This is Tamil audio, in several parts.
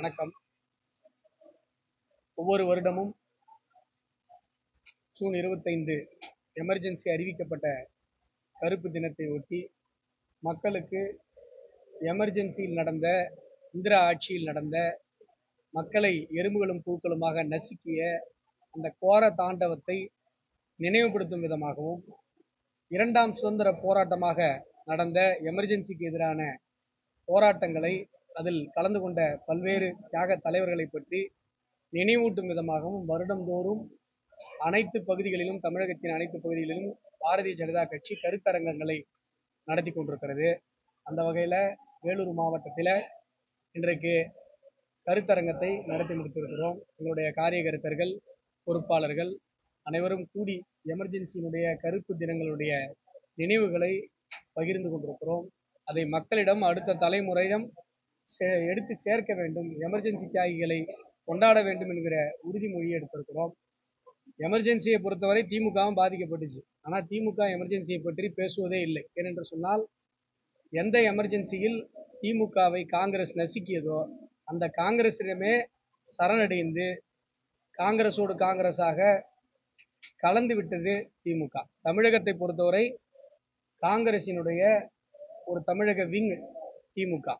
வணக்கம். ஒவ்வொரு வருடமும் ஜூன் இருபத்தைந்து எமர்ஜென்சி அறிவிக்கப்பட்ட கருப்பு தினத்தை ஒட்டி மக்களுக்கு எமர்ஜென்சியில் நடந்த இந்திரா ஆட்சியில் நடந்த மக்களை எறும்புகளும் பூக்களுமாக நசுக்கிய அந்த கோர தாண்டவத்தை நினைவுபடுத்தும் விதமாகவும் இரண்டாம் சுதந்திர போராட்டமாக நடந்த எமர்ஜென்சிக்கு எதிரான போராட்டங்களை அதில் கலந்து கொண்ட பல்வேறு தியாக தலைவர்களை பற்றி நினைவூட்டும் விதமாகவும் வருடந்தோறும் அனைத்து பகுதிகளிலும் தமிழகத்தின் அனைத்து பகுதிகளிலும் பாரதிய ஜனதா கட்சி கருத்தரங்கங்களை நடத்தி கொண்டிருக்கிறது. அந்த வகையில் வேலூர் மாவட்டத்தில் இன்றைக்கு கருத்தரங்கத்தை நடத்தி முடித்திருக்கிறோம். எங்களுடைய காரிய கருத்தர்கள் பொறுப்பாளர்கள் அனைவரும் கூடி எமர்ஜென்சியினுடைய கருப்பு தினங்களுடைய நினைவுகளை பகிர்ந்து கொண்டிருக்கிறோம். அதை மக்களிடம் அடுத்த தலைமுறையிடம் எடுத்து சேர்க்க வேண்டும். எமர்ஜென்சி தியாகிகளை கொண்டாட வேண்டும் என்கிற உறுதிமொழியை எடுத்திருக்கிறோம். எமர்ஜென்சியை பொறுத்தவரை திமுகவும் பாதிக்கப்பட்டுச்சு. ஆனால் திமுக எமர்ஜென்சியை பற்றி பேசுவதே இல்லை. ஏனென்று சொன்னால் எந்த எமர்ஜென்சியில் திமுகவை காங்கிரஸ் நசுக்கியதோ அந்த காங்கிரஸிடமே சரணடைந்து காங்கிரஸோடு காங்கிரஸாக கலந்து விட்டது திமுக. தமிழகத்தை பொறுத்தவரை காங்கிரசினுடைய ஒரு தமிழக விங் திமுக.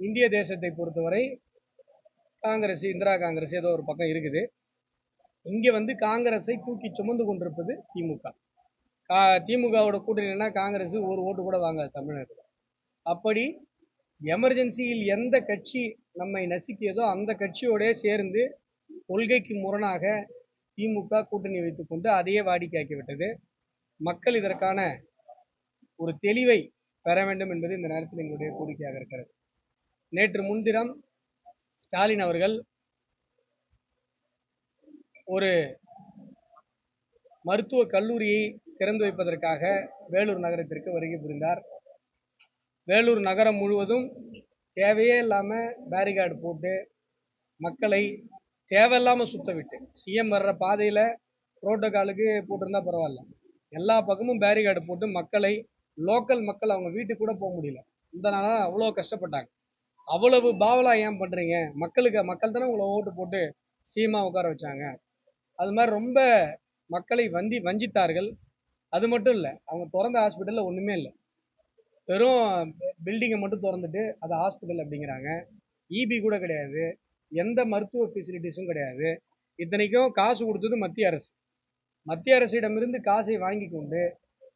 இந்திய தேசத்தை பொறுத்தவரை காங்கிரஸ் இந்திரா காங்கிரஸ் ஏதோ ஒரு பக்கம் இருக்குது. இங்கே வந்து காங்கிரஸை தூக்கி சுமந்து கொண்டிருப்பது திமுக. கா திமுகவோட கூட்டணினா காங்கிரஸ் ஒரு ஓட்டு கூட வாங்காது தமிழகத்தில் அப்படி எமர்ஜென்சியில் எந்த கட்சி நம்மை நசுக்கியதோ அந்த கட்சியோடே சேர்ந்து கொள்கைக்கு முரணாக திமுக கூட்டணி வைத்துக்கொண்டு அதையே வாடிக்கையாக்கி விட்டது மக்கள் இதற்கான ஒரு தெளிவை பெற வேண்டும் என்பது இந்த நேரத்தில் எங்களுடைய கோரிக்கையாக இருக்கிறது. நேற்று முன்தினம் ஸ்டாலின் அவர்கள் ஒரு மருத்துவ கல்லூரியை திறந்து வைப்பதற்காக வேலூர் நகரத்திற்கு வருகை புரிந்தார். வேலூர் நகரம் முழுவதும் தேவையே இல்லாமல் பேரிகார்டு போட்டு மக்களை தேவையில்லாமல் சுத்த விட்டு சிஎம் வர்ற பாதையில் புரோட்டோகாலுக்கு போட்டிருந்தா பரவாயில்ல. எல்லா பக்கமும் பேரிகார்டு போட்டு மக்களை லோக்கல் மக்கள் அவங்க வீட்டுக்கு கூட போக முடியல. இந்த நாளாக அவ்வளோ கஷ்டப்பட்டாங்க. அவ்வளவு பாவலா ஏன் பண்ணுறீங்க மக்களுக்கு மக்கள் தானே உங்களை ஓட்டு போட்டு சீமா உட்கார வச்சாங்க. அது மாதிரி ரொம்ப மக்களை வந்தி வஞ்சித்தார்கள். அது மட்டும் இல்லை அவங்க திறந்த ஹாஸ்பிட்டலில் ஒன்றுமே இல்லை. வெறும் பில்டிங்கை மட்டும் திறந்துட்டு அது ஹாஸ்பிட்டல் அப்படிங்கிறாங்க. இபி கூட கிடையாது. எந்த மருத்துவ ஃபெசிலிட்டிஸும் கிடையாது. இத்தனைக்கும் காசு கொடுத்தது மத்திய அரசு. மத்திய அரசிடமிருந்து காசை வாங்கி கொண்டு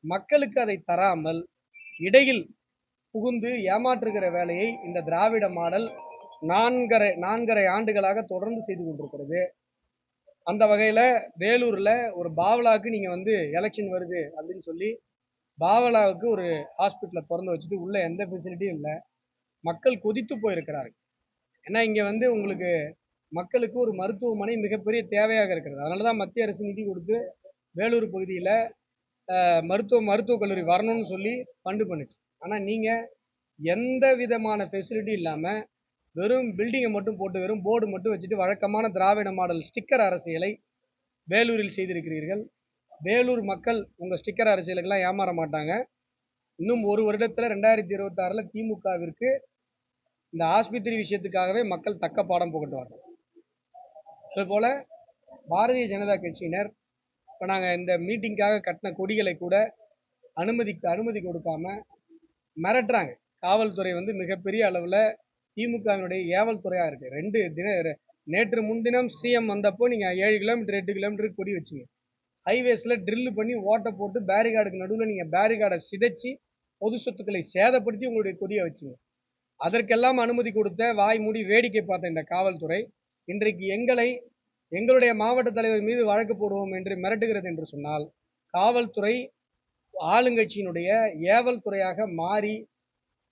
மக்களுக்கு அதை தராமல் இடையில் புகுந்து ஏமாற்றுகிற வேலையை இந்த திராவிட மாடல் நான்கரை நான்கரை ஆண்டுகளாக தொடர்ந்து செய்து கொண்டிருக்கிறது. அந்த வகையில் வேலூரில் ஒரு பாவலாவுக்கு நீங்கள் வந்து எலெக்ஷன் வருது அப்படின்னு சொல்லி பாவலாவுக்கு ஒரு ஹாஸ்பிட்டலை திறந்து வச்சுட்டு உள்ளே எந்த ஃபெசிலிட்டியும் இல்லை. மக்கள் கொதித்து போயிருக்கிறார்கள். ஏன்னா இங்கே வந்து உங்களுக்கு மக்களுக்கு ஒரு மருத்துவமனை மிகப்பெரிய தேவையாக இருக்கிறது. அதனால தான் மத்திய அரசு நிதி கொடுத்து வேலூர் பகுதியில் மருத்துவ மருத்துவக் கல்லூரி வரணும்னு சொல்லி ஃபண்டு பண்ணுச்சு. ஆனால் நீங்கள் எந்த விதமான ஃபெசிலிட்டி இல்லாமல் வெறும் பில்டிங்கை மட்டும் போட்டு வெறும் போர்டு மட்டும் வச்சுட்டு வழக்கமான திராவிட மாடல் ஸ்டிக்கர் அரசியலை வேலூரில் செய்திருக்கிறீர்கள். வேலூர் மக்கள் உங்கள் ஸ்டிக்கர் அரசியலுக்கெல்லாம் ஏமாற மாட்டாங்க. இன்னும் ஒரு வருடத்தில் ரெண்டாயிரத்தி இருபத்தாறில் திமுகவிற்கு இந்த ஆஸ்பத்திரி விஷயத்துக்காகவே மக்கள் தக்க பாடம் புகட்டுவார்கள். அதுபோல் பாரதிய ஜனதா கட்சியினர் இப்போ நாங்கள் இந்த மீட்டிங்காக கட்டின கொடிகளை கூட அனுமதி அனுமதி கொடுக்காம மிரட்டுறாங்க. காவல்துறை வந்து மிகப்பெரிய அளவில் திமுகவினுடைய ஏவல் துறையாக இருக்குது ரெண்டு தின நேற்று முன்தினம் சிஎம் வந்தப்போ நீங்கள் ஏழு கிலோமீட்டர் எட்டு கிலோமீட்டருக்கு கொடி வச்சிங்க. ஹைவேஸில் ட்ரில்லு பண்ணி ஓட்டை போட்டு பேரிகார்டுக்கு நடுவில் நீங்கள் பேரிகார்டை சிதைச்சி பொது சொத்துக்களை சேதப்படுத்தி உங்களுடைய கொடியை வச்சிங்க. அதற்கெல்லாம் அனுமதி கொடுத்த வாய் மூடி வேடிக்கை பார்த்த இந்த காவல்துறை இன்றைக்கு எங்களை எங்களுடைய மாவட்ட தலைவர் மீது வழக்கு போடுவோம் என்று மிரட்டுகிறது என்று சொன்னால் காவல்துறை ஆளுங்கட்சியினுடைய ஏவல் துறையாக மாறி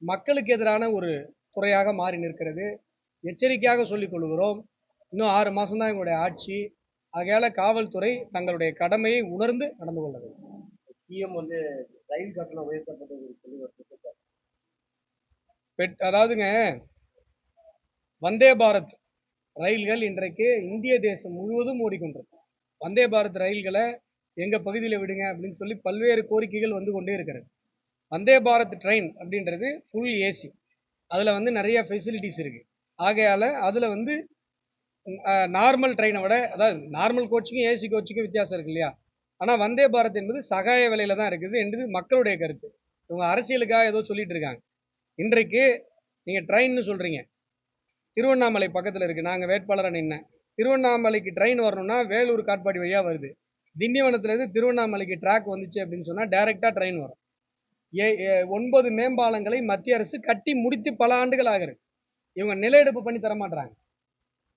மக்களுக்கு எதிரான ஒரு துறையாக மாறி நிற்கிறது. எச்சரிக்கையாக சொல்லிக் கொள்கிறோம். இன்னும் ஆறு மாதம்தான் எங்களுடைய ஆட்சி. ஆகையால காவல்துறை தங்களுடைய கடமையை உணர்ந்து நடந்து கொள்ள வேண்டும். சிஎம் வந்து ரயில் கட்டணம் உயர்த்தப்பட்டது பெட் அதாவதுங்க வந்தே பாரத் ரயில்கள் இன்றைக்கு இந்திய தேசம் முழுவதும் ஓடிக்கொண்டிருக்கு. வந்தே பாரத் ரயில்களை எங்கள் பகுதியில் விடுங்க அப்படின்னு சொல்லி பல்வேறு கோரிக்கைகள் வந்து கொண்டே இருக்கிறது. வந்தே பாரத் ட்ரெயின் அப்படின்றது ஃபுல் ஏசி அதில் வந்து நிறைய ஃபெசிலிட்டிஸ் இருக்குது ஆகையால் அதில் வந்து நார்மல் ட்ரெயினை விட அதாவது நார்மல் கோச்சுக்கும் ஏசி கோச்சுக்கும் வித்தியாசம் இருக்கு இல்லையா? ஆனால் வந்தே பாரத் என்பது சகாய விலையில் தான் இருக்குது என்பது மக்களுடைய கருத்து. இவங்க அரசியலுக்காக ஏதோ சொல்லிட்டு இருக்காங்க. இன்றைக்கு நீங்கள் ட்ரெயின்னு சொல்கிறீங்க திருவண்ணாமலை பக்கத்தில் இருக்குது நாங்கள் வேட்பாளராக நின்னேன். திருவண்ணாமலைக்கு ட்ரெயின் வரணும்னா வேலூர் காட்பாடி வழியாக வருது. திண்டிவனத்துலேருந்து திருவண்ணாமலைக்கு ட்ராக் வந்துச்சு அப்படின்னு சொன்னால் டைரெக்டாக ட்ரெயின் வரும். ஏ ஒன்பது மேம்பாலங்களை மத்திய அரசு கட்டி முடித்து பல ஆண்டுகள் ஆகிறது இவங்க நிலையெடுப்பு பண்ணி தர மாட்றாங்க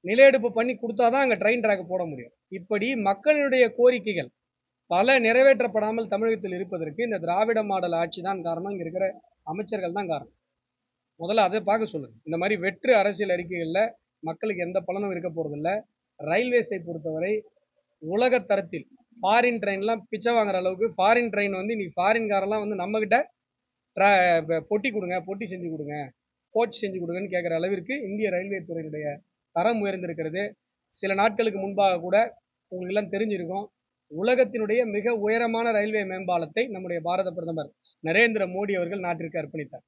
நிலையெடுப்பு பண்ணி கொடுத்தாதான் அங்கே ட்ரெயின் ட்ராக் போட முடியும். இப்படி மக்களுடைய கோரிக்கைகள் பல நிறைவேற்றப்படாமல் தமிழகத்தில் இருப்பதற்கு இந்த திராவிட மாடல் ஆட்சி தான் காரணம். இங்கே இருக்கிற அமைச்சர்கள் தான் காரணம். முதல்ல அதை பார்க்க சொல்லுங்க. இந்த மாதிரி வெற்று அரசியல் அறிக்கைகளில் மக்களுக்கு எந்த பலனும் இருக்க போகிறதில்ல ரயில்வேஸை பொறுத்தவரை உலக தரத்தில் ஃபாரின் ட்ரெயின்லாம் பிச்சை வாங்குற அளவுக்கு ஃபாரின் ட்ரெயின் வந்து இன்னைக்கு ஃபாரின் காரெல்லாம் வந்து நம்மக்கிட்ட ட்ரா பொட்டி கொடுங்க பொட்டி செஞ்சு கொடுங்க. கோச் செஞ்சு கொடுங்கன்னு கேட்குற அளவிற்கு இந்திய ரயில்வே துறையினுடைய தரம் உயர்ந்திருக்கிறது. சில நாட்களுக்கு முன்பாக கூட உங்களுக்கெல்லாம் தெரிஞ்சிருக்கும். உலகத்தினுடைய மிக உயரமான ரயில்வே மேம்பாலத்தை நம்முடைய பாரத பிரதமர் நரேந்திர மோடி அவர்கள் நாட்டிற்கு அர்ப்பணித்தார்.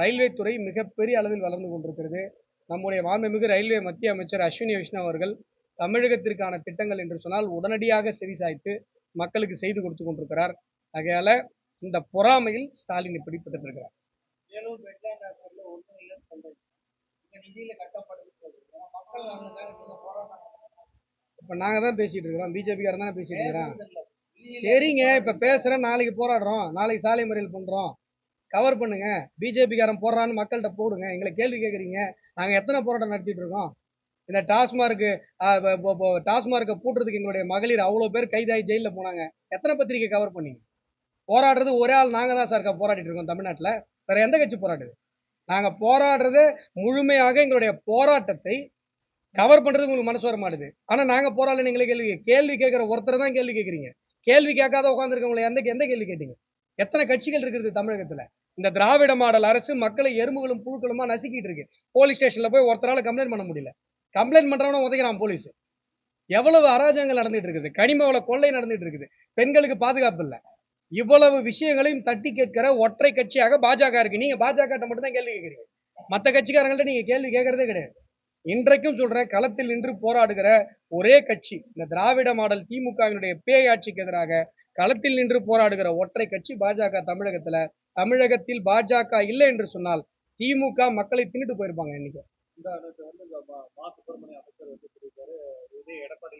ரயில்வே துறை மிகப்பெரிய அளவில் வளர்ந்து கொண்டிருக்கிறது. நம்முடைய மாண்புமிகு ரயில்வே மத்திய அமைச்சர் அஸ்வினி வைஷ்ணவ் அவர்கள் தமிழகத்திற்கான திட்டங்கள் என்று சொன்னால் உடனடியாக செவிசாய்த்து மக்களுக்கு செய்து கொடுத்து கொண்டிருக்கிறார். ஆகையால இந்த பொறாமையில் ஸ்டாலின் இப்படி நீங்க போராட்டம் இப்போ நாங்கள் தான் பேசிட்டு இருக்கிறோம். பிஜேபிக்காரன் தானே பேசிட்டு இருக்கிறான். இல்ல. சரிங்க இப்போ பேசுகிறேன் நாளைக்கு போராடுறோம். நாளைக்கு சாலை மறியல் பண்ணுறோம் கவர் பண்ணுங்க. பிஜேபிக்காரன் போடுறான்னு மக்கள்கிட்ட போடுங்க. எங்களை கேள்வி கேட்குறீங்க நாங்கள் எத்தனை போராட்டம் நடத்திட்டு இருக்கோம்? இந்த டாஸ்மார்க்கு டாஸ்மார்க்கை பூட்டுறதுக்கு எங்களுடைய மகளிர் அவ்வளோ பேர் கைதாகி ஜெயிலில் போனாங்க. எத்தனை பத்திரிக்கை கவர் பண்ணீங்க? போராடுறது ஒரே ஆள் நாங்கள் தான் சார் போராடிட்டு இருக்கோம் தமிழ்நாட்டில். வேற எந்த கட்சி போராடுது? நாங்கள் போராடுறது முழுமையாக எங்களுடைய போராட்டத்தை கவர் பண்ணுறதுக்கு உங்களுக்கு மனசு வர மாட்டுது. ஆனால் நாங்கள் போராடல எங்களை கேள்வி கேள்வி கேட்குற ஒருத்தர் தான் கேள்வி கேட்குறீங்க. கேள்வி கேட்காத உட்காந்துருக்கவங்களை எந்த எந்த கேள்வி கேட்டீங்க? எத்தனை கட்சிகள் இருக்கிறது தமிழகத்தில்? இந்த திராவிட மாடல் அரசு மக்களை எறும்புகளும் புழுக்களுமா நசுக்கிட்டு இருக்கு. போலீஸ் ஸ்டேஷனில் போய் ஒருத்தரால் கம்ப்ளைண்ட் பண்ண முடியல. கம்ப்ளைண்ட் பண்றவன உதைக்கிறான் போலீஸ். எவ்வளவு அராஜகங்கள் நடந்துட்டு இருக்குது. கனிம வள கொள்ளை நடந்துட்டு இருக்குது. பெண்களுக்கு பாதுகாப்பு இல்லை. இவ்வளவு விஷயங்களையும் தட்டி கேட்கிற ஒற்றை கட்சியாக பாஜக இருக்கு. நீங்க பாஜக மட்டும் தான் கேள்வி கேட்கறீங்க. மற்ற கட்சிக்காரங்கள்ட்ட நீங்க கேள்வி கேட்கறதே கிடையாது. இன்றைக்கும் சொல்றேன் களத்தில் நின்று போராடுகிற ஒரே கட்சி இந்த திராவிட மாடல் திமுகவினுடைய பேயாட்சிக்கு எதிராக களத்தில் நின்று போராடுகிற ஒற்றை கட்சி பாஜக தமிழகத்துல தமிழகத்தில் பாஜக இல்லை என்று சொன்னால் திமுக மக்களை தின்னுட்டு போயிருப்பாங்க இன்னைக்கு. இந்த நேத்து வந்து இந்த மா- மா சுப்பிரமணிய அமைச்சர் வந்து சொல்லியிருக்காரு. இதே எடப்பாடி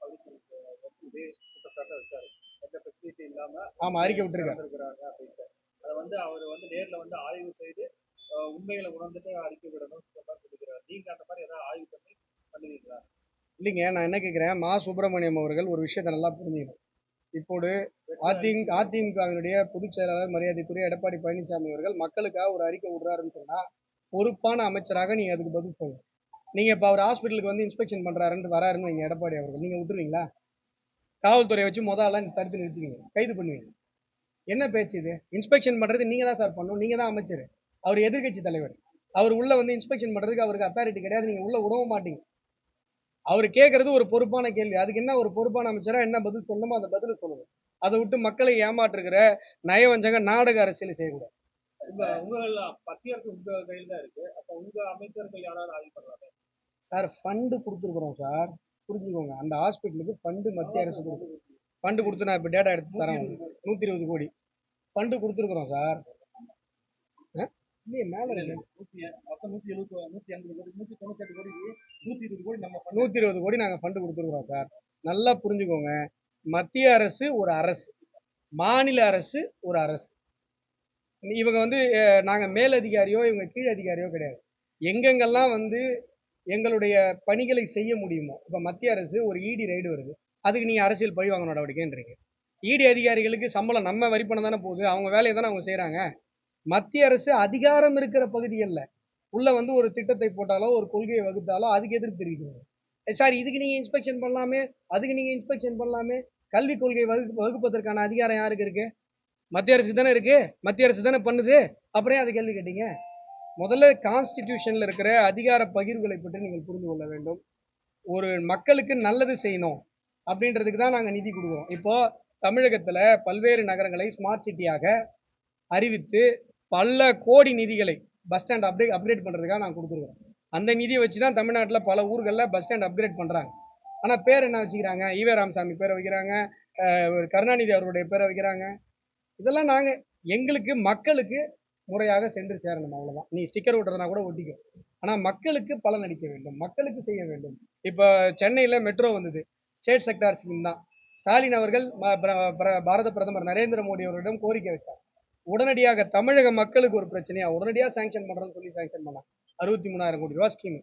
பழனிசாமிக்கு வந்து இதே குற்றச்சாட்டை வச்சாரு. எந்த ஃபெசிலிட்டி இல்லாம ஆமா அறிக்கை விட்டுருக்காரு. இருக்கிறாங்க அப்படின்ட்டு. அதை வந்து அவர் வந்து நேர்ல வந்து ஆய்வு செய்து உண்மைகளை உணர்ந்துட்டு அறிக்கை விடணும் சொல்லிக்கிறார் நீங்க அந்த மாதிரி ஏதாவது ஆய்வு பண்ணி பண்ணுவீங்களா? இல்லைங்க நான் என்ன கேட்கிறேன் மா. சுப்பிரமணியம் அவர்கள் ஒரு விஷயத்தை நல்லா புரிஞ்சுக்கணும். இப்போது அதிமுக அதிமுகவினுடைய பொதுச் செயலாளர் மரியாதைக்குரிய எடப்பாடி பழனிசாமி அவர்கள் மக்களுக்காக ஒரு அறிக்கை விடுறாருன்னு சொன்னா பொறுப்பான அமைச்சராக நீங்க அதுக்கு பதில் சொல்லணும். நீங்க இப்போ அவர் ஹாஸ்பிட்டலுக்கு வந்து இன்ஸ்பெக்ஷன் பண்றாருன்னு வராருன்னு வைங்க எடப்பாடி அவர்கள். நீங்க விட்டுருவீங்களா? காவல்துறையை வச்சு முதல்ல தடுத்து நிறுத்துவீங்க கைது பண்ணுவீங்க. என்ன பேச்சு இது? இன்ஸ்பெக்ஷன் பண்றது நீங்க தான் சார் பண்ணணும். நீங்க தான் அமைச்சர். அவர் எதிர்க்கட்சி தலைவர். அவர் உள்ள வந்து இன்ஸ்பெக்ஷன் பண்றதுக்கு அவருக்கு அத்தாரிட்டி கிடையாது. நீங்க உள்ள விடவும் மாட்டீங்க. அவர் கேட்கறது ஒரு பொறுப்பான கேள்வி. அதுக்கு என்ன ஒரு பொறுப்பான அமைச்சரா என்ன பதில் சொல்லணுமோ அந்த பதில் சொல்லணும். அதை விட்டு மக்களை ஏமாற்றுகிற நயவஞ்சக நாடக அரசியல் செய்யக்கூடாது. உங்க உங்க மத்திய அரசு உங்க கையில தான் இருக்கு. அப்ப உங்க அமைச்சர்கள் யாராவது ஆய்வு பண்றாங்க? சார் ஃபண்டு கொடுத்துருக்குறோம் சார். புரிஞ்சுக்கோங்க. அந்த ஹாஸ்பிட்டலுக்கு ஃபண்டு மத்திய அரசு கொடுக்கும் ஃபண்டு கொடுத்து நான் இப்போ டேட்டா எடுத்து தரேன் நூற்றி இருபது கோடி. ஃபண்டு கொடுத்துருக்குறோம் சார்? இல்லையே மேலே இருக்கு. நூத்தி மொத்தம் நூத்தி எழுபது நூத்தி எண்பது கோடி நூத்தி தொண்ணூத்தி எட்டு கோடி நூத்தி இருபது கோடி நம்ம நூற்றி இருபது கோடி நாங்கள் ஃபண்டு கொடுத்துருக்குறோம் சார். நல்லா புரிஞ்சுக்கோங்க. மத்திய அரசு ஒரு அரசு. மாநில அரசு ஒரு அரசு. இவங்க வந்து நாங்கள் மேலதிகாரியோ இவங்க கீழ் அதிகாரியோ கிடையாது. எங்கெங்கெல்லாம் வந்து எங்களுடைய பணிகளை செய்ய முடியுமோ இப்போ மத்திய அரசு ஒரு இடி ரைடு வருது. அதுக்கு நீங்கள் அரசியல் பழி வாங்க நடவடிக்கைன்றீங்க இடி அதிகாரிகளுக்கு சம்பளம் நம்ம வரி பண்ண தானே போகுது அவங்க வேலையை தானே அவங்க செய்கிறாங்க மத்திய அரசு அதிகாரம் இருக்கிற பகுதிகளில் உள்ளே வந்து ஒரு திட்டத்தை போட்டாலோ ஒரு கொள்கையை வகுத்தாலோ அதுக்கு எதிர்ப்பு தெரிவிக்கிறாங்க சார் இதுக்கு நீங்கள் இன்ஸ்பெக்ஷன் பண்ணலாமே அதுக்கு நீங்கள் இன்ஸ்பெக்ஷன் பண்ணலாமே கல்விக் கொள்கை வகு வகுப்பதற்கான அதிகாரம் யாருக்கு இருக்குது மத்திய அரசு தானே இருக்கு? மத்திய அரசு தானே பண்ணுது? அப்புறம் அதை கேள்வி கேட்டீங்க? முதல்ல கான்ஸ்டிடியூஷன்ல இருக்கிற அதிகார பகிர்வுகளை பற்றி நீங்கள் புரிந்து கொள்ள வேண்டும். ஒரு மக்களுக்கு நல்லது செய்யணும் அப்படின்றதுக்கு தான் நாங்கள் நிதி கொடுக்குறோம். இப்போ தமிழகத்தில் பல்வேறு நகரங்களை ஸ்மார்ட் சிட்டியாக அறிவித்து பல கோடி நிதிகளை பஸ் ஸ்டாண்ட் அப்டேட் அப்கிரேட் பண்ணுறதுக்காக நாங்கள் கொடுத்துருக்கோம். அந்த நிதியை வச்சு தான் தமிழ்நாட்டில் பல ஊர்களில் பஸ் ஸ்டாண்ட் அப்கிரேட் பண்ணுறாங்க ஆனால் பேர் என்ன வச்சுக்கிறாங்க? ஈவே ராமசாமி பேரை வைக்கிறாங்க. ஒரு கருணாநிதி அவருடைய பேரை வைக்கிறாங்க. இதெல்லாம் நாங்கள் எங்களுக்கு மக்களுக்கு முறையாக சென்று சேரணும் அவ்வளோதான் நீ ஸ்டிக்கர் ஒட்டுறதுனா கூட ஒட்டிக்கும் ஆனால் மக்களுக்கு பலன் அளிக்க வேண்டும். மக்களுக்கு செய்ய வேண்டும். இப்போ சென்னையில் மெட்ரோ வந்தது. ஸ்டேட் செக்டார் ஸ்கீம் தான். ஸ்டாலின் அவர்கள் பிர- பிர- பாரத பிரதமர் நரேந்திர மோடி அவர்களிடம் கோரிக்கை வைத்தார். உடனடியாக தமிழக மக்களுக்கு ஒரு பிரச்சனையா? உடனடியாக சாங்ஷன் பண்ணுறோன்னு சொல்லி சாங்ஷன் பண்ணாங்க. அறுபத்தி மூணாயிரம் கோடி ரூபா ஸ்கீம்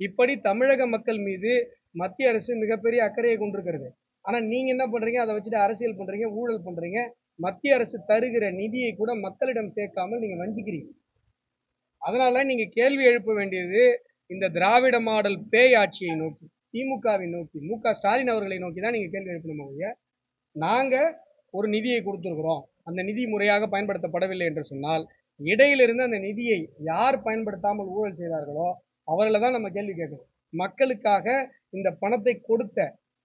இப்படி தமிழக மக்கள் மீது மத்திய அரசு மிகப்பெரிய அக்கறையை கொண்டிருக்கிறது. ஆனால் நீங்கள் என்ன பண்ணுறீங்க அதை வச்சுட்டு அரசியல் பண்ணுறீங்க ஊழல் பண்ணுறீங்க மத்திய அரசு தருகிற நிதியை கூட மக்களிடம் சேர்க்காமல் நீங்கள் வஞ்சிக்கிறீங்க. அதனால நீங்கள் கேள்வி எழுப்ப வேண்டியது இந்த திராவிட மாடல் பேய் ஆட்சியை நோக்கி திமுகவை நோக்கி மு க ஸ்டாலின் அவர்களை நோக்கி தான் நீங்கள் கேள்வி எழுப்பணும் ஒழிய? நாங்கள் ஒரு நிதியை கொடுத்துருக்குறோம். அந்த நிதி முறையாக பயன்படுத்தப்படவில்லை என்று சொன்னால் இடையிலிருந்து அந்த நிதியை யார் பயன்படுத்தாமல் ஊழல் செய்தார்களோ அவர்களை தான் நம்ம கேள்வி கேட்கணும். மக்களுக்காக இந்த பணத்தை கொடுத்த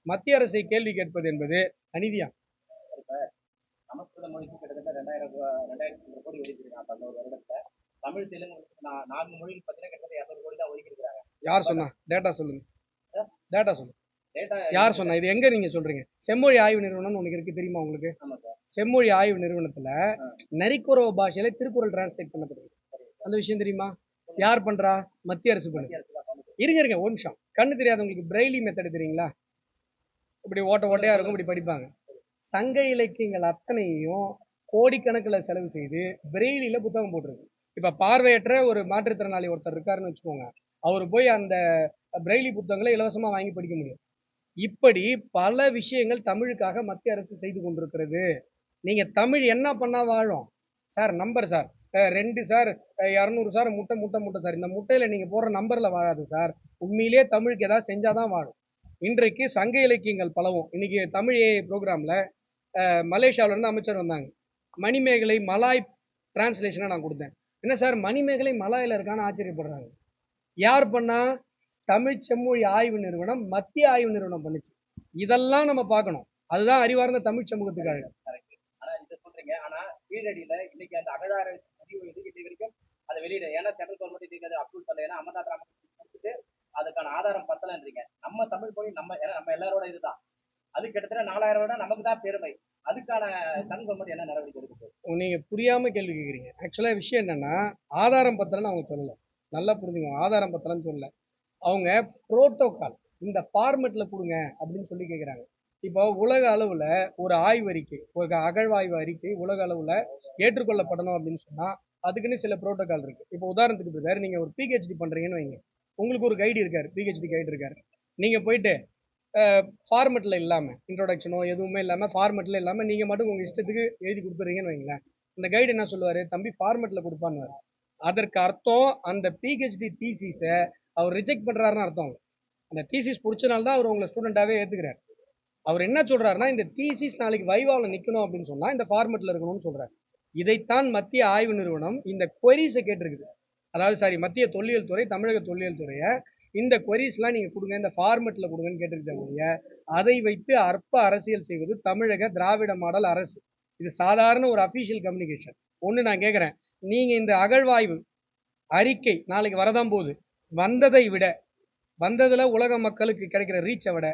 மத்திய அரசை கேள்வி கேட்பது என்பது அநீதியாகும். சமஸ்கிருத மொழிக்கு கிட்டத்தட்ட ரெண்டாயிரம் ரெண்டாயிரத்தி ஐநூறு கோடி ஒதுக்கிருக்காங்க பதினோரு வருடத்துல தமிழ் தெலுங்கு நான்கு மொழிக்கு பார்த்தீங்கன்னா கிட்டத்தட்ட இரநூறு கோடி தான் ஒதுக்கிருக்காங்க யார் சொன்னா? டேட்டா சொல்லுங்க. டேட்டா சொல்லுங்க யார் சொன்னா? இது எங்க நீங்க சொல்றீங்க? செம்மொழி ஆய்வு நிறுவனம்னு உனக்கு இருக்கு தெரியுமா உங்களுக்கு? செம்மொழி ஆய்வு நிறுவனத்துல நரிக்குறவ பாஷையில திருக்குறள் டிரான்ஸ்லேட் பண்ணப்படுது. அந்த விஷயம் தெரியுமா? யார் பண்றா? மத்திய அரசு பண்ணுது. இருங்க இருங்க ஒரு நிமிஷம். கண்ணு தெரியாதவங்களுக்கு பிரெய்லி மெத்தட் தெரியுங்களா? இப்படி ஓட்ட ஓட்டையா இருக்கும் இப்படி படிப்பாங்க. சங்க இலக்கியங்கள் அத்தனையும் கோடிக்கணக்கில் செலவு செய்து பிரெய்லியில் புத்தகம் போட்டிருக்கு. இப்போ பார்வையற்ற ஒரு மாற்றுத்திறனாளி ஒருத்தர் இருக்காருன்னு வச்சுக்கோங்க. அவர் போய் அந்த பிரெய்லி புத்தகங்களை இலவசமாக வாங்கி படிக்க முடியும். இப்படி பல விஷயங்கள் தமிழுக்காக மத்திய அரசு செய்து கொண்டிருக்கிறது. நீங்கள் தமிழ் என்ன பண்ணால் வாழும்? Sir number sir. ரெண்டு சார். இரநூறு சார். முட்டை முட்டை முட்டை சார். இந்த முட்டையில் நீங்கள் போடுற நம்பரில் வாழாது சார். உண்மையிலேயே தமிழுக்கு ஏதாவது செஞ்சாதான் வாழும். இன்றைக்கு சங்க இலக்கியங்கள் பலவும். இன்னைக்கு தமிழ் ஏ ப்ரோக்ராம்ல இருந்து அமைச்சர் வந்தாங்க. மணிமேகலை மலாய் டிரான்ஸ்லேஷனாக நான் கொடுத்தேன். என்ன சார்? மணிமேகலை மலாயில இருக்கான்னு ஆச்சரியப்படுறாங்க. யார் பண்ணா? தமிழ் செம்மொழி ஆய்வு நிறுவனம் மத்திய ஆய்வு நிறுவனம் பண்ணுச்சு. இதெல்லாம் நம்ம பார்க்கணும். அதுதான் அறிவார்ந்த தமிழ் சமூகத்துக்காக. சொல்றீங்க. ஆனா கீழடியில இன்னைக்கு அந்த அகழார பதிவு இது வரைக்கும் அதை வெளியிட ஏன்னா சென்ட்ரல் கவர்மெண்ட் இதுக்கு அதை அப்ரூவ் பண்ணல. ஏன்னா அமர்நாத் ராமன் கொடுத்துட்டு அதுக்கான ஆதாரம் பத்தலன்றீங்க. நம்ம தமிழ் மொழி நம்ம ஏன்னா நம்ம எல்லாரோட இதுதான். அது கிட்டத்தட்ட நாலாயிரம் விட நமக்கு தான் பெருமை. அதுக்கான தமிழ் கவர்மெண்ட் என்ன நடவடிக்கை எடுக்குது நீங்க புரியாம கேள்வி கேட்குறீங்க ஆக்சுவலா விஷயம் என்னன்னா ஆதாரம் பத்தலன்னு அவங்க சொல்லல. நல்லா புரிஞ்சுக்கோங்க ஆதாரம் பத்தலன்னு சொல்லல. அவங்க புரோட்டோகால் இந்த ஃபார்மெட்ல கொடுங்க அப்படின்னு சொல்லி கேட்குறாங்க இப்போ உலக அளவுல ஒரு ஆய்வறிக்கை ஒரு அகழ்வாய்வு அறிக்கை உலக அளவுல ஏற்றுக்கொள்ளப்படணும் அப்படின்னு சொன்னா அதுக்குன்னு சில புரோட்டோகால் இருக்கு. இப்போ உதாரணத்துக்கு வேறு நீங்க ஒரு பிஹெச்டி பண்றீங்கன்னு வைங்க. உங்களுக்கு ஒரு கைடு இருக்கார் பிஹெச்டி கைடு இருக்கார். நீங்கள் போயிட்டு ஃபார்மெட்டில் இல்லாமல் இன்ட்ரோடக்ஷனோ எதுவுமே இல்லாமல் ஃபார்மெட்டில் இல்லாமல் நீங்கள் மட்டும் உங்கள் இஷ்டத்துக்கு எழுதி கொடுத்துறீங்கன்னு வைங்களேன். இந்த கைடு என்ன சொல்லுவார்? தம்பி ஃபார்மெட்டில் கொடுப்பான்னு அதற்கு அர்த்தம் அந்த பிஹெச்டி தீசிஸை அவர் ரிஜெக்ட் பண்ணுறாருன்னு அர்த்தம். அந்த தீசிஸ் பிடிச்சனால தான் அவர் உங்களை ஸ்டூடெண்ட்டாகவே ஏற்றுக்கிறார் அவர் என்ன சொல்கிறாருன்னா இந்த தீசிஸ் நாளைக்கு வைவாவில் நிற்கணும் அப்படின்னு சொன்னால் இந்த ஃபார்மெட்டில் இருக்கணும்னு சொல்கிறார் இதைத்தான் மத்திய ஆய்வு நிறுவனம் இந்த கொரிஸை கேட்டிருக்குது. அதாவது சாரி மத்திய தொல்லியல் துறை தமிழக தொல்லியல் துறையை இந்த கொரிஸ்லாம் நீங்கள் கொடுங்க இந்த ஃபார்மெட்டில் கொடுங்கன்னு கேட்டிருக்கேன் ஒழிய அதை வைத்து அற்ப அரசியல் செய்வது தமிழக திராவிட மாடல் அரசு. இது சாதாரண ஒரு அஃபீஷியல் கம்யூனிகேஷன் ஒன்று நான் கேட்குறேன் நீங்கள் இந்த அகழ்வாய்வு அறிக்கை நாளைக்கு வரதான் போகுது. வந்ததை விட வந்ததில் உலக மக்களுக்கு கிடைக்கிற ரீச்சை விட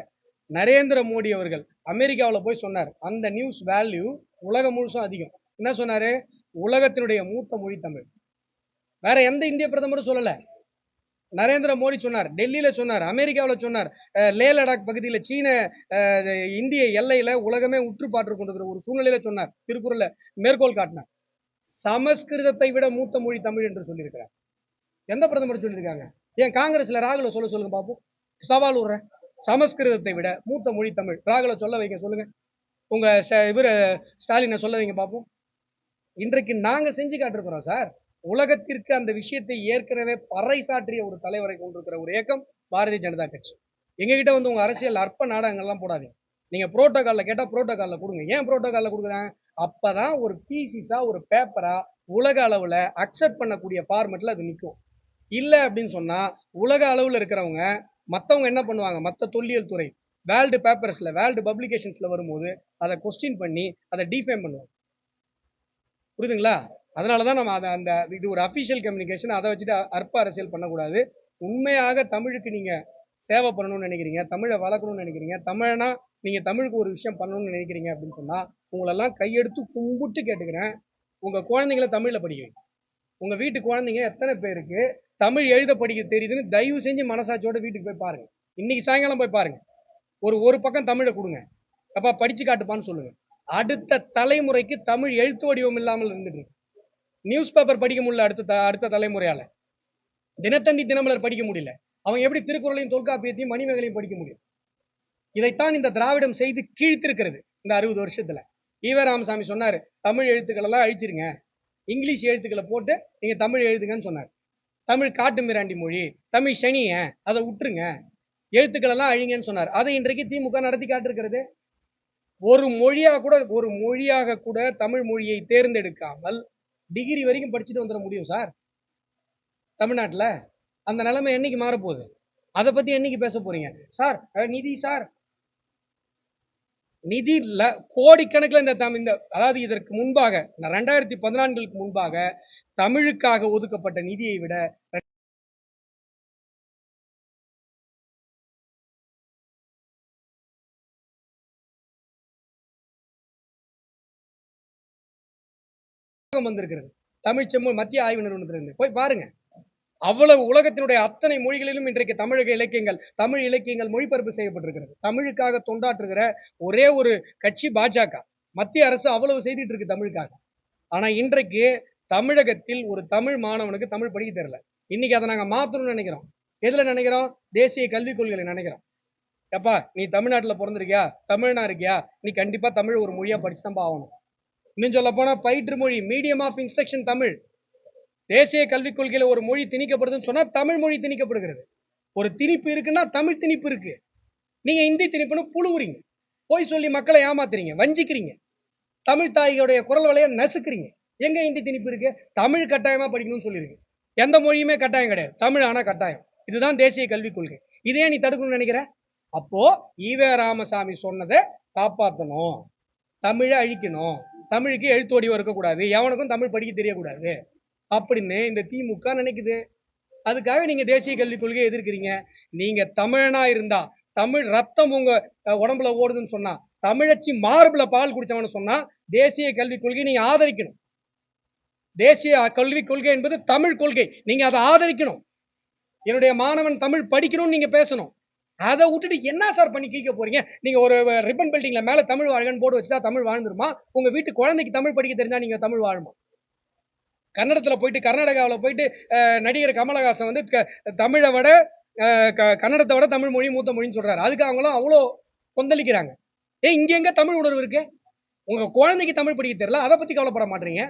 நரேந்திர மோடி அவர்கள் அமெரிக்காவில் போய் சொன்னார். அந்த நியூஸ் வேல்யூ உலகம் முழுசும் அதிகம். என்ன சொன்னார்? உலகத்தினுடைய மூத்த மொழி தமிழ். வேற எந்த இந்திய பிரதமரும் சொல்லலை. நரேந்திர மோடி சொன்னார் டெல்லியில் சொன்னார் அமெரிக்காவில் சொன்னார். லே லடாக் பகுதியில் சீன இந்திய எல்லையில் உலகமே உற்று பாற்று கொண்டிருக்கிற ஒரு சூழ்நிலையில் சொன்னார். திருக்குறளில் மேற்கோள் காட்டினார். சமஸ்கிருதத்தை விட மூத்த மொழி தமிழ் என்று சொல்லியிருக்கிறார். எந்த பிரதமர் சொல்லியிருக்காங்க? ஏன் காங்கிரஸில் ராகுல சொல்ல சொல்லுங்க பாப்போம். சவால் விடுறேன் சமஸ்கிருதத்தை விட மூத்த மொழி தமிழ். ராகுல சொல்ல வைங்க சொல்லுங்க. உங்க இவர் ஸ்டாலினை சொல்ல வைங்க பார்ப்போம் இன்றைக்கு நாங்கள் செஞ்சு காட்டிருக்கிறோம் சார். உலகத்திற்கு அந்த விஷயத்தை ஏற்கனவே பறைசாற்றிய ஒரு தலைவரை கொண்டிருக்கிற ஒரு இயக்கம் பாரதிய ஜனதா கட்சி. எங்ககிட்ட வந்து உங்க அரசியல் அற்ப நாடகங்கள்லாம் போடாதீங்க. நீங்க புரோட்டோகாலில் கேட்டா புரோட்டோகால்ல கொடுங்க. ஏன் புரோட்டோகால்ல கொடுக்குறாங்க அப்பதான் ஒரு பீசிஸா ஒரு பேப்பரா உலக அளவுல அக்செப்ட் பண்ணக்கூடிய ஃபார்மெட்ல அது நிற்கும் இல்ல அப்படின்னு சொன்னா உலக அளவுல இருக்கிறவங்க மற்றவங்க என்ன பண்ணுவாங்க? மற்ற தொல்லியல் துறை வேர்ல்டு பேப்பர்ஸ்ல வேர்ல்டு பப்ளிகேஷன்ஸ்ல வரும்போது அதை கொஸ்டின் பண்ணி அதை டிஃபைன் பண்ணுவாங்க. புரியுதுங்களா? அதனால தான் நம்ம அதை அந்த இது ஒரு அஃபிஷியல் கம்யூனிகேஷன் அதை வச்சுட்டு அற்ப அரசியல் பண்ணக்கூடாது. உண்மையாக தமிழுக்கு நீங்கள் சேவை பண்ணணும்னு நினைக்கிறீங்க தமிழை வளர்க்கணும்னு நினைக்கிறீங்க தமிழனா நீங்கள் தமிழுக்கு ஒரு விஷயம் பண்ணணும்னு நினைக்கிறீங்க அப்படின்னு சொன்னால் உங்களெல்லாம் கையெடுத்து கும்பிட்டு கேட்டுக்கிறேன். உங்கள் குழந்தைங்கள தமிழில் படிக்க வைங்க. வீட்டு குழந்தைங்க எத்தனை பேருக்கு தமிழ் எழுத படிக்க தெரியுதுன்னு தயவு செஞ்சு மனசாட்சியோட வீட்டுக்கு போய் பாருங்கள் இன்னைக்கு சாயங்காலம் போய் பாருங்கள் ஒரு ஒரு பக்கம் தமிழை கொடுங்க. அப்பா படித்து காட்டுப்பான்னு சொல்லுங்கள் அடுத்த தலைமுறைக்கு தமிழ் எழுத்து வடிவம் இல்லாமல் இருந்துட்டு இருக்கு. நியூஸ் பேப்பர் படிக்க முடியல அடுத்த த- அடுத்த தலைமுறையால. தினத்தந்தி தினமலர் படிக்க முடியல. அவங்க எப்படி திருக்குறளையும் தொல்காப்பியத்தையும் மணிமேகலையும் படிக்க முடியும்? இதைத்தான் இந்த திராவிடம் செய்து கீழ்த்திருக்கிறது இந்த அறுபது வருஷத்துல. ஈவ ராமசாமி சொன்னாரு தமிழ் எழுத்துக்கள் எல்லாம் அழிச்சிருங்க. இங்கிலீஷ் எழுத்துக்களை போட்டு நீங்க தமிழ் எழுதுங்கன்னு சொன்னார். தமிழ் காட்டு மிராண்டி மொழி தமிழ் சனிய அதை விட்டுருங்க எழுத்துக்கள் எல்லாம் அழிங்கன்னு சொன்னார். அதை இன்றைக்கு திமுக நடத்தி காட்டிருக்கிறது. ஒரு மொழியாக கூட ஒரு மொழியாக கூட தமிழ் மொழியை தேர்ந்தெடுக்காமல் டிகிரி வரைக்கும் படிச்சுட்டு வந்துட முடியும் சார் தமிழ்நாட்டில். அந்த நிலைமை என்னைக்கு மாறப்போகுது? அதை பற்றி என்னைக்கு பேச போறீங்க? சார் நிதி சார் நிதி இல்ல கோடிக்கணக்கில் இந்த தமிழ் இந்த அதாவது இதற்கு முன்பாக ரெண்டாயிரத்தி பதினான்குக்கு முன்பாக தமிழுக்காக ஒதுக்கப்பட்ட நிதியை விட வந்திருக்கிறது. தமிழ் செம்மொழி மத்திய ஆய்வு நிறுவனத்திலிருந்து. போய் பாருங்க. அவ்வளவு உலகத்தினுடைய அத்தனை மொழிகளிலும் இன்றைக்கு தமிழக இலக்கியங்கள் தமிழ் இலக்கியங்கள் மொழிபெயர்ப்பு செய்யப்பட்டிருக்கிறது. தமிழுக்காக தொண்டாற்றுகிற ஒரே ஒரு கட்சி பாஜக. மத்திய அரசு அவ்வளவு செய்துட்டு இருக்கு தமிழுக்காக. ஆனா இன்றைக்கு தமிழகத்தில் ஒரு தமிழ் மாணவனுக்கு தமிழ் படிக்க தெரியல. இன்னைக்கு அதை நாங்க மாத்தணும்னு நினைக்கிறோம். எதுல நினைக்கிறோம்? தேசிய கல்விக் கொள்கையில நினைக்கிறோம். எப்பா நீ தமிழ்நாட்டுல பிறந்திருக்கியா? தமிழ்னா இருக்கியா? நீ கண்டிப்பா தமிழ் ஒரு மொழியா படிச்சுதான் ஆகணும். இன்னும் சொல்ல போனால் பயிற்று மொழி மீடியம் ஆஃப் இன்ஸ்ட்ரக்ஷன் தமிழ். தேசிய கல்விக் கொள்கையில் ஒரு மொழி திணிக்கப்படுதுன்னு சொன்னால் தமிழ் மொழி திணிக்கப்படுகிறது. ஒரு திணிப்பு இருக்குன்னா தமிழ் திணிப்பு இருக்கு. நீங்கள் இந்தி திணிப்புன்னு புழுவுறீங்க. போய் சொல்லி மக்களை ஏமாத்துறீங்க வஞ்சிக்கிறீங்க. தமிழ் தாய்களுடைய குரல் வலைய நசுக்கிறீங்க. எங்க இந்தி திணிப்பு இருக்கு? தமிழ் கட்டாயமா படிக்கணும்னு சொல்லியிருக்கு. எந்த மொழியுமே கட்டாயம் கிடையாது. தமிழ் ஆனா கட்டாயம். இதுதான் தேசிய கல்விக் கொள்கை. இதே நீ தடுக்கணும்னு நினைக்கிற? அப்போ ஈவே ராமசாமி சொன்னதை காப்பாற்றணும் தமிழை அழிக்கணும். தமிழுக்கு எழுத்து வடிவம் இருக்கக்கூடாது. எவனுக்கும் தமிழ் படிக்க தெரியக்கூடாது. அப்படின்னு இந்த திமுக நினைக்குது. அதுக்காக நீங்கள் தேசிய கல்விக் கொள்கையை எதிர்க்கிறீங்க. நீங்கள் தமிழனா இருந்தா தமிழ் ரத்தம் உங்கள் உடம்புல ஓடுதுன்னு சொன்னால் தமிழச்சி மார்பில் பால் குடித்தவனு சொன்னால் தேசிய கல்விக் கொள்கையை நீங்கள் ஆதரிக்கணும். தேசிய கல்விக் கொள்கை என்பது தமிழ் கொள்கை. நீங்கள் அதை ஆதரிக்கணும். என்னுடைய மாணவன் தமிழ் படிக்கணும்னு நீங்கள் பேசணும். அதை விட்டுட்டு என்ன சார் பண்ணி கீக்க போறீங்க? நீங்க ஒரு ரிப்பன் பில்டிங்ல மேல தமிழ் வாழ்கன்னு போட்டு வச்சுட்டா தமிழ் வாழ்ந்துருமா? உங்க வீட்டு குழந்தைக்கு தமிழ் படிக்க தெரிஞ்சா நீங்க தமிழ் வாழுமா? கன்னடத்துல போயிட்டு கர்நாடகாவில் போயிட்டு நடிகர் கமலஹாசன் வந்து தமிழை விட கன்னடத்தை விட தமிழ் மொழி மூத்த மொழின்னு சொல்றாரு. அதுக்கு அவங்களும் அவ்வளோ கொந்தளிக்கிறாங்க. ஏ இங்க எங்க தமிழ் உணர்வு இருக்கு? உங்க குழந்தைக்கு தமிழ் படிக்க தெரியல அதை பத்தி கவலைப்பட மாட்டீங்க.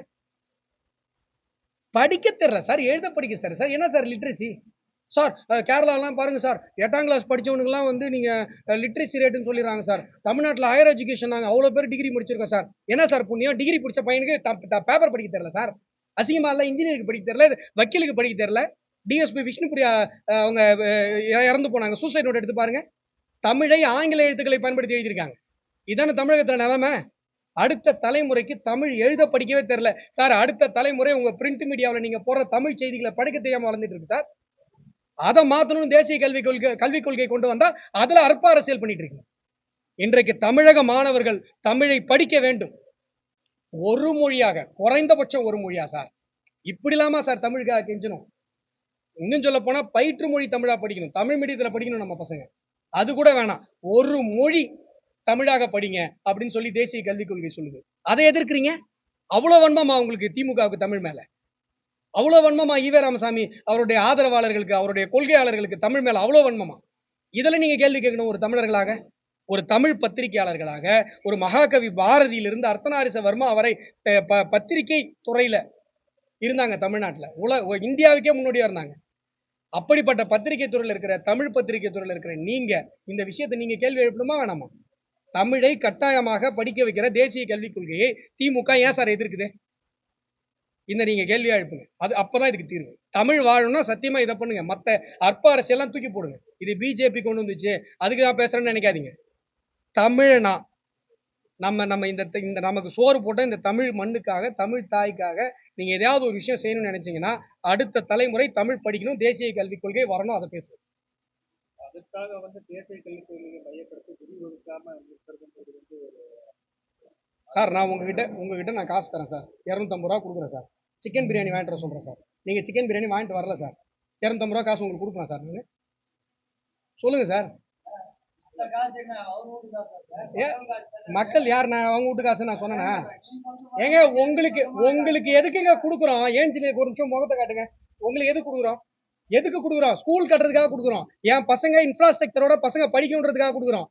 படிக்க தெரியல சார் எழுத படிக்க சார் சார் என்ன சார் லிட்ரஸி சார் கேரளாலாம் பாருங்கள் சார். எட்டாம் கிளாஸ் படிச்சவனுக்குலாம் வந்து நீங்கள் லிட்ரேசி ரேட்டுன்னு சொல்லிடுறாங்க சார். தமிழ்நாட்டில் ஹையர் எஜுகேஷன் நாங்கள் அவ்வளோ பேர் டிகிரி முடிச்சிருக்கோம் சார். என்ன சார் புண்ணியம்? டிகிரி பிடிச்ச பையனுக்கு பேப்பர் படிக்க தெரில சார். அசிங்கமாக இல்லை இன்ஜினியருக்கு படிக்க தெரில வக்கீலுக்கு படிக்க தெரில டிஎஸ்பி விஷ்ணுபிரியா அவங்க இறந்து போனாங்க. சூசைட் நோட் எடுத்து பாருங்கள் தமிழை ஆங்கில எழுத்துக்களை பயன்படுத்தி எழுதியிருக்காங்க. இதான தமிழகத்தில் நிலைமை? அடுத்த தலைமுறைக்கு தமிழ் எழுத படிக்கவே தெரில சார் அடுத்த தலைமுறை உங்கள் பிரிண்ட் மீடியாவில் நீங்கள் போடுற தமிழ் செய்திகளை படிக்க தெரியாமல் வளர்ந்துட்டு இருக்கு சார். அதை மாத்தணும்னு தேசிய கல்விக் கொள்கை கல்விக் கொள்கை கொண்டு வந்தால் அதுல அற்ப அரசியல் பண்ணிட்டு இருக்கீங்க. இன்றைக்கு தமிழக மாணவர்கள் தமிழை படிக்க வேண்டும். ஒரு மொழியாக குறைந்தபட்சம் ஒரு மொழியா சார்? இப்படி இல்லாமா சார் தமிழுக்காக கெஞ்சணும் இன்னும் சொல்ல போனா பயிற்று மொழி தமிழா படிக்கணும். தமிழ் மீடியத்துல படிக்கணும் நம்ம பசங்க. அது கூட வேணாம். ஒரு மொழி தமிழாக படிங்க அப்படின்னு சொல்லி தேசிய கல்விக் கொள்கை சொல்லுது. அதை எதிர்க்கிறீங்க? அவ்வளவு வன்மமா உங்களுக்கு திமுகவுக்கு தமிழ் மேல. அவ்வளோ வன்மமா ஈவே ராமசாமி அவருடைய ஆதரவாளர்களுக்கு அவருடைய கொள்கையாளர்களுக்கு தமிழ் மேல அவ்வளோ வன்மமா? இதில் நீங்க கேள்வி கேட்கணும் ஒரு தமிழர்களாக ஒரு தமிழ் பத்திரிகையாளர்களாக ஒரு மகாகவி பாரதியிலிருந்து அர்த்தநாரிச வர்மா அவரை ப- பத்திரிகை துறையில இருந்தாங்க தமிழ்நாட்டில். உல இந்தியாவுக்கே முன்னோடியா இருந்தாங்க. அப்படிப்பட்ட பத்திரிகை துறையில் இருக்கிற தமிழ் பத்திரிகை துறையில் இருக்கிற நீங்க இந்த விஷயத்தை நீங்க கேள்வி எழுப்பணுமா வேணாமா? தமிழை கட்டாயமாக படிக்க வைக்கிற தேசிய கல்விக் கொள்கையை திமுக ஏன் சார் எதிர்க்குது? இந்த நீங்கள் கேள்வி எழுப்புங்க. அது அப்பதான் இதுக்கு தீர்வு. தமிழ் வாழணும்னா சத்தியமா இதை பண்ணுங்க. மற்ற அற்ப அரசியெல்லாம் தூக்கி போடுங்க. இது பிஜேபி கொண்டு வந்துச்சு. அதுக்கு தான் பேசுறேன்னு நினைக்காதீங்க. தமிழ்னா நம்ம நம்ம இந்த இந்த நமக்கு சோறு போட்ட இந்த தமிழ் மண்ணுக்காக தமிழ் தாய்க்காக நீங்க எதாவது ஒரு விஷயம் செய்யணும்னு நினைச்சீங்கன்னா அடுத்த தலைமுறை தமிழ் படிக்கணும் தேசிய கல்விக் கொள்கை வரணும் அதை பேசணும் அதுக்காக வந்து தேசிய கல்விக் கொள்கையை மையப்படுத்தி விதி இருக்கிறதுன்றது வந்து ஒரு சார் நான் உங்ககிட்ட உங்ககிட்ட நான் காசு தரேன் சார். இரநூத்தம்பது ரூபா கொடுக்குறேன் சார். சிக்கன் பிரியாணி வாங்கிட்டு வர சொல்கிறேன் சார். நீங்கள் சிக்கன் பிரியாணி வாங்கிட்டு வரல சார். இரநூத்தம்பது ரூபா காசு உங்களுக்கு கொடுக்கலாம் சார். நான் சொல்லுங்கள் சார். மக்கள் யார்? நான் அவங்க வீட்டு காசு நான் சொன்னேன்னா ஏங்க உங்களுக்கு உங்களுக்கு எதுக்குங்க கொடுக்குறோம்? ஏன் ஒரு நிமிஷம் முகத்தை காட்டுங்க. உங்களுக்கு எதுக்கு கொடுக்குறோம்? எதுக்கு கொடுக்குறோம்? ஸ்கூல் கட்டுறதுக்காக கொடுக்குறோம். என் பசங்க இன்ஃப்ராஸ்ட்ரக்சரோட பசங்க படிக்கணுன்றதுக்காக கொடுக்குறோம்.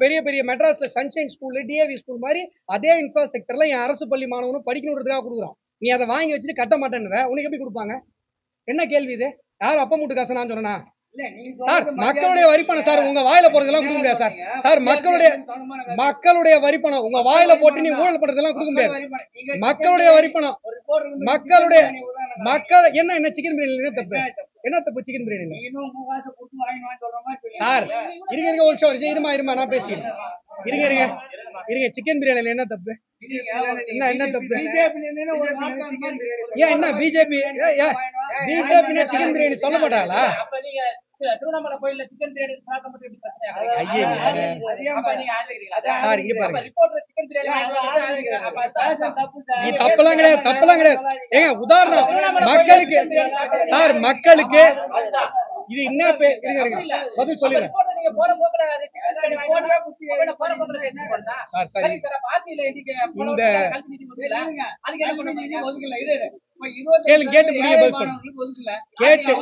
பெரிய பெரிய மெட்ராஸ்ல சன்ஷைன் ஸ்கூல் டிஏவி ஸ்கூல் மாதிரி அதே இன்ஃப்ராஸ்ட்ரக்சர்ல என் அரசு பள்ளி மாணவனும் படிக்கணுன்றதுக்காக கொடுக்குறோம் நீ அதை வாங்கி வச்சுட்டு கட்ட மாட்டேன்னுவ உனக்கு எப்படி கொடுப்பாங்க? என்ன கேள்வி இது? யார் அப்பா மூட்டு காசு நான் சொன்னேனா? சார் மக்களுடைய வரிப்பணம் சார் உங்க வாயில போறதெல்லாம் கொடுக்க முடியாது சார். சார் மக்களுடைய மக்களுடைய வரிப்பணம் உங்க வாயில போட்டு நீ ஊழல் பண்றதெல்லாம் கொடுக்க முடியாது. மக்களுடைய வரிப்பணம் மக்களுடைய மக்கள் என்ன என்ன சிக்கன் பிரியாணி தப்பு? என்ன தப்பு சிக்கன் பிரியாணி சார் இருங்க இருங்க ஒரு நிமிஷம் இருமா இருமா நான் பேசிக்கிறேன். இருங்க இருங்க. இருங்க சிக்கன் பிரியாணில என்ன தப்பு? என்ன என்ன தப்பு? ஏன் என்ன பிஜேபி பிஜேபி சிக்கன் பிரியாணி சொல்ல மாட்டாங்களா திருவண்ணாமலை கோயில்ல சிக்கன் பிரியாணி சாப்பிட மட்டும் எப்படி பிரச்சனை தப்பெல்லாம் கிடையாது தப்பெல்லாம் கிடையாது. ஏங்க உதாரணம் மக்களுக்கு சார் மக்களுக்கு இது என்ன பே இருங்க பதில் சொல்லிடுறேன்? சார் சரி, இந்த- கேளுங்க கேட்டு முடிங்க பதில் சொல்றேன் கேட்டு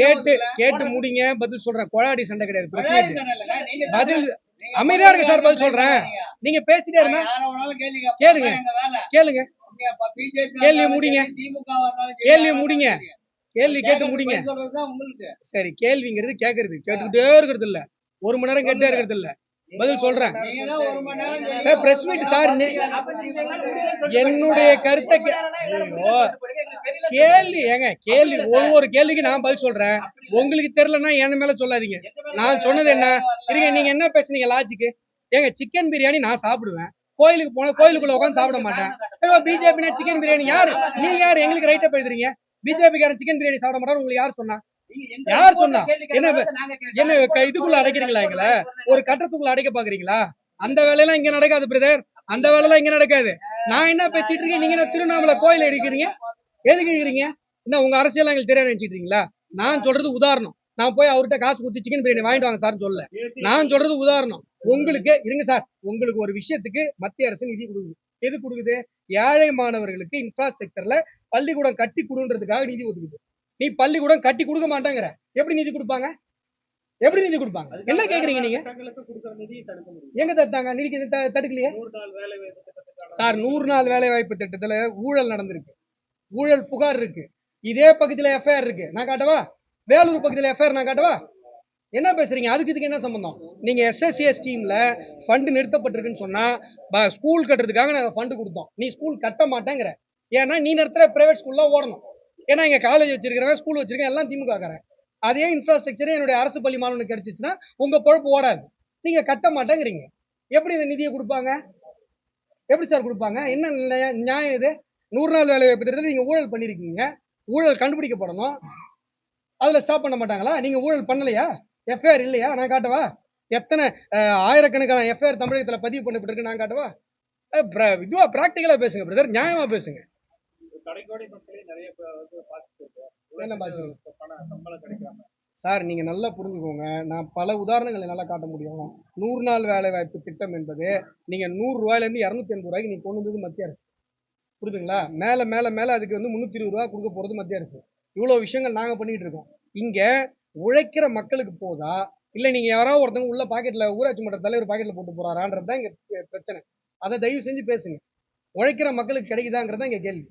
கேட்டு கேட்டு முடிங்க பதில் சொல்றேன். கொழாடி சண்டை கிடையாது பிரச்சனை பதில் அமைதியா இருங்க சார் பதில் சொல்றேன். நீங்க பேசிட்டே இருந்தா கேளுங்க. கேளுங்க. கேள்வி முடிங்க. கேள்வி முடிங்க. கேள்வி கேட்டு முடிங்க. சரி கேள்விங்கிறது கேக்குறது. கேட்டுக்கிட்டே இருக்கிறது இல்ல. ஒரு மணி நேரம் கேட்டே இருக்கிறது இல்ல. பதில் சொல்றேன். சார் பிரஸ் மீட் சார் என்னுடைய கருத்தை கேள்வி ஏங்க கேள்வி ஒவ்வொரு கேள்விக்கு நான் பதில் சொல்றேன். உங்களுக்கு தெரியலன்னா என் மேல சொல்லாதீங்க. நான் சொன்னது என்ன? இருங்க நீங்க என்ன பேசுனீங்க லாஜிக்கு ஏங்க சிக்கன் பிரியாணி நான் சாப்பிடுவேன். கோயிலுக்கு போனா கோயிலுக்குள்ள உட்காந்து சாப்பிட மாட்டேன். பிஜேபி சிக்கன் பிரியாணி யாரு? நீங்க யாரு? எங்களுக்கு ரைட்டா எழுதுறீங்க. பிஜேபி காரன் சிக்கன் பிரியாணி சாப்பிட மாட்டாரு. உங்களுக்கு யார் சொன்னா? யார் சொன்னா? என்ன என்ன இதுக்குள்ள அடைக்கிறீங்களா எங்களை? ஒரு கட்டத்துக்குள்ள அடைக்க பாக்குறீங்களா? அந்த வேலையெல்லாம் இங்க நடக்காது பிரதர். அந்த வேலையெல்லாம் இங்க நடக்காது. நான் என்ன பேசிட்டு இருக்கேன்? நீங்க என்ன திருவண்ணாமலை கோயில் எடுக்கிறீங்க? எதுக்கு எடுக்கிறீங்க? என்ன உங்க அரசியல் எங்களுக்கு தெரியாது நினைச்சிட்டு நான் சொல்றது உதாரணம். நான் போய் அவர்கிட்ட காசு கொடுத்து சிக்கன் பிரியாணி வாங்கிட்டு வாங்க சார் சொல்ல நான் சொல்றது உதாரணம். உங்களுக்கு இருங்க சார். உங்களுக்கு ஒரு விஷயத்துக்கு மத்திய அரசு நிதி கொடுக்குது. எது கொடுக்குது? ஏழை மாணவர்களுக்கு இன்ஃப்ராஸ்ட்ரக்சர்ல பள்ளிக்கூடம் கட்டி கொடுன்றதுக்காக நிதி ஒதுக்குது. நீ பள்ளிக்கூடம் கட்டி கொடுக்க மாட்டேங்கிற. எப்படி நிதி கொடுப்பாங்க? எப்படி நிதி கொடுப்பாங்க? என்ன கேக்குறீங்க நீங்க? எங்க தட்டாங்க? நிதி த- தடுக்கலையே? சார் நூறு நாள் வேலை வாய்ப்பு திட்டத்துல ஊழல் நடந்திருக்கு. ஊழல் புகார் இருக்கு. இதே பக்கத்துல எஃப்ஐஆர் இருக்கு. நான் காட்டவா? வேலூர் பக்கத்துல எஃப்ஐஆர் நான் காட்டவா? என்ன பேசுறீங்க? அதுக்கு இதுக்கு என்ன சம்பந்தம்? நீங்க எஸ்எஸ்ஏ ஸ்கீம்ல ஃபண்ட் நிறுத்தப்பட்டிருக்குன்னு சொன்னா ஸ்கூல் கட்டுறதுக்காக நாங்க ஃபண்ட் கொடுத்தோம். நீ ஸ்கூல் கட்ட மாட்டேங்கிற. ஏன்னா நீ நடத்துற பிரைவேட் ஸ்கூல்ல ஓடணும். ஏன்னா இங்கே காலேஜ் வச்சிருக்கிறவன் ஸ்கூல் வச்சிருக்கேன் எல்லாம் திமுகக்காரன். அதே இன்ஃப்ராஸ்ட்ரக்சரே என்னுடைய அரசு பள்ளி மாணவனுக்கு கிடைச்சிச்சுன்னா உங்கள் பொழப்பு ஓடாது. நீங்கள் கட்ட மாட்டேங்கிறீங்க. எப்படி இந்த நிதியை கொடுப்பாங்க? எப்படி சார் கொடுப்பாங்க? என்ன நியாயம் இது? நூறு நாள் வேலை வாய்ப்பு திட்டத்தில் நீங்கள் ஊழல் பண்ணியிருக்கீங்க ஊழல் கண்டுபிடிக்கப்படணும். அதில் ஸ்டாப் பண்ண மாட்டாங்களா? நீங்கள் ஊழல் பண்ணலையா? எஃப்ஐஆர் இல்லையா? நான் காட்டவா? எத்தனை ஆயிரக்கணக்கான எஃப்ஐஆர் தமிழகத்தில் பதிவு பண்ணப்பட்டிருக்கு நான் காட்டவா? இதுவாக ப்ராக்டிக்கலாக பேசுங்க பிரதர் நியாயமாக பேசுங்க. கடைக்கோடி மக்களே நிறைய வந்து பாதிச்சிருக்கு? பணம் சம்பளம் கிடைக்காம. சார் நீங்க நல்லா புரிஞ்சுக்கோங்க. நான் பல உதாரணங்களை நல்லா காட்ட முடியும். நூறு நாள் வேலை வாய்ப்பு திட்டம் என்பது நீங்க நூறு ரூபாயில இருந்து இருநூத்தி எண்பது ரூபாய்க்கு நீங்க கொண்டு வந்தது மத்திய அரசு. புரியுதுங்களா? மேல மேல மேல அதுக்கு வந்து முன்னூத்தி இருபது ரூபா கொடுக்க போறது மத்திய அரசு. இவ்வளவு விஷயங்கள் நாங்க பண்ணிட்டு இருக்கோம். இங்க உழைக்கிற மக்களுக்கு போதா? இல்ல நீங்க யாராவது ஒருத்தவங்க உள்ள பாக்கெட்ல ஊராட்சி மன்ற தலைவர் பாக்கெட்ல போட்டு போறாரான்றது தான் இங்க பிரச்சனை. அதை தயவு செஞ்சு பேசுங்க. உழைக்கிற மக்களுக்கு கிடைக்குதாங்கிறது தான் இங்க கேள்வி.